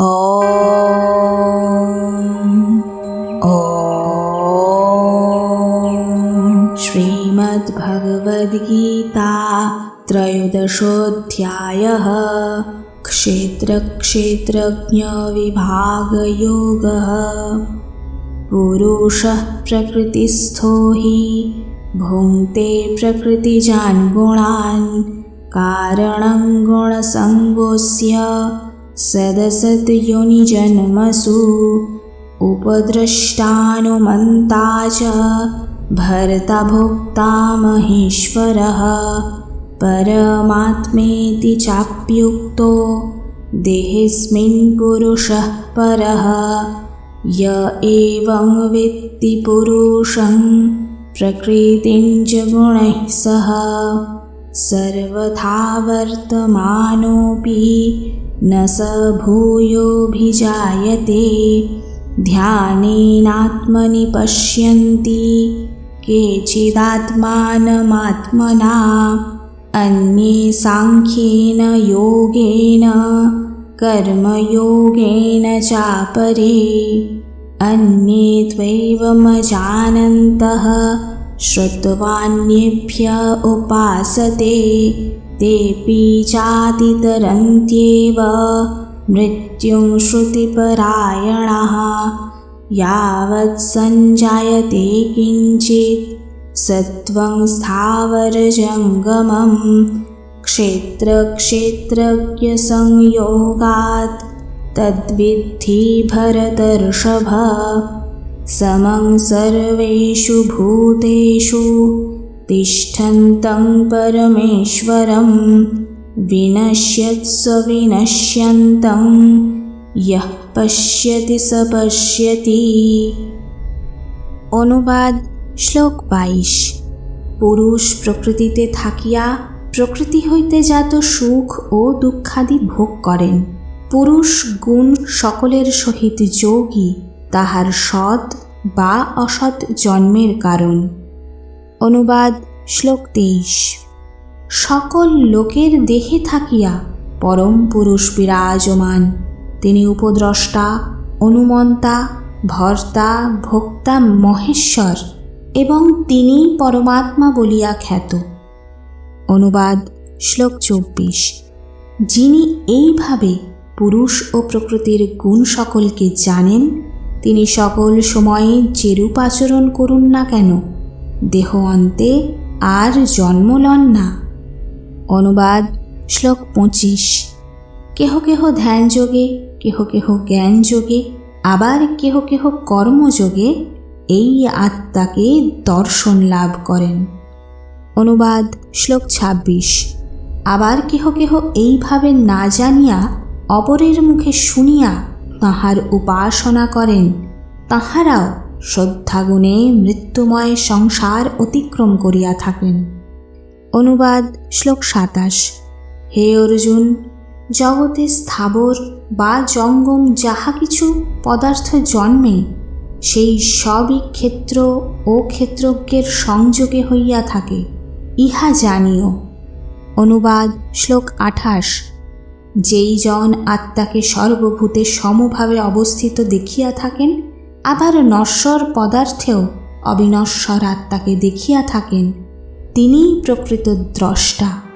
ॐ श्रीमद्भगवद्गीता त्रयोदशोऽध्यायः क्षेत्रक्षेत्रज्ञविभागयोगः पुरुषः प्रकृतिस्थो हि भुङ्क्ते प्रकृतिजान् गुणान् कारणं गुणसङ्गोऽस्य सदसद्योनिजन्मसु उपद्रष्टानुमन्ता च भर्ता भोक्ता महेश्वरः परमात्मेति चाप्युक्तो देहेऽस्मिन् पुरुषः परः य एवं वेत्ति पुरुषं प्रकृतिं च गुणैः सह सर्वथा वर्तमानोऽपि न स भूयोऽभिजायते। ध्यानेनात्मनि पश्यन्ति केचिदात्मानमात्मना अन्ये साङ्ख्येन योगेन कर्मयोगेन चापरे। अन्ये त्वैवमजानन्तः श्रुत्वान्येभ्य उपासते तेऽपि चातितरन्त्येव मृत्युं श्रुतिपरायणाः यावत् सञ्जायते किञ्चित्। सत्त्वं स्थावरजङ्गमं क्षेत्रक्षेत्रज्ञसंयोगात् तद्विद्धि भरतर्षभ समं सर्वेषु भूतेषु तिष्ठन्तं परमेश्वरं विनश्यत्स विनश्यन्तं यः পশ্যতি স পশ্যতি অনুবাদ শ্লোক বাইশ পুরুষ প্রকৃতিতে থাকিয়া প্রকৃতি হইতে জাত সুখ ও দুঃখাদি ভোগ করেন পুরুষ গুণ সকলের সহিত যোগী তাহার সৎ বা অসৎ জন্মের কারণ। অনুবাদ শ্লোক তেইশ। সকল লোকের দেহে থাকিয়া পরম পুরুষ বিরাজমান। তিনি উপদ্রষ্টা, অনুমন্তা, ভর্তা, ভোক্তা, মহেশ্বর এবং তিনি পরমাত্মা বলিয়া খ্যাত। অনুবাদ শ্লোক চব্বিশ। যিনি এইভাবে পুরুষ ও প্রকৃতির গুণ সকলকে জানেন তিনি সকল সময়ে যেরূপ আচরণ করুন না কেন, দেহ অন্তে আর জন্ম লন না। অনুবাদ, শ্লোক পঁচিশ। কেহ কেহ ধ্যান যোগে, কেহ কেহ জ্ঞান যোগে, আবার কেহ কেহ কর্মযোগে এই আত্মাকে দর্শন লাভ করেন। অনুবাদ, শ্লোক ছাব্বিশ। আবার কেহ কেহ এইভাবে না জানিয়া অপরের মুখে শুনিয়া তাহার উপাসনা করেন। তাহারাও শ্রদ্ধাগুণে মৃত্যুময় সংসার অতিক্রম করিয়া থাকেন। অনুবাদ শ্লোক সাতাশ। হে অর্জুন, জগতে স্থাবর বা জঙ্গম যাহা কিছু পদার্থ জন্মে, সেই সবই ক্ষেত্র ও ক্ষেত্রজ্ঞের সংযোগে হইয়া থাকে, ইহা জানিও। অনুবাদ শ্লোক আঠাশ। যেই জন আত্মাকে সর্বভূতে সমভাবে অবস্থিত দেখিয়া থাকেন, আবার নশ্বর পদার্থেও অবিনশ্বর আত্মাকে দেখিয়া থাকেন, তিনিই প্রকৃত দ্রষ্টা।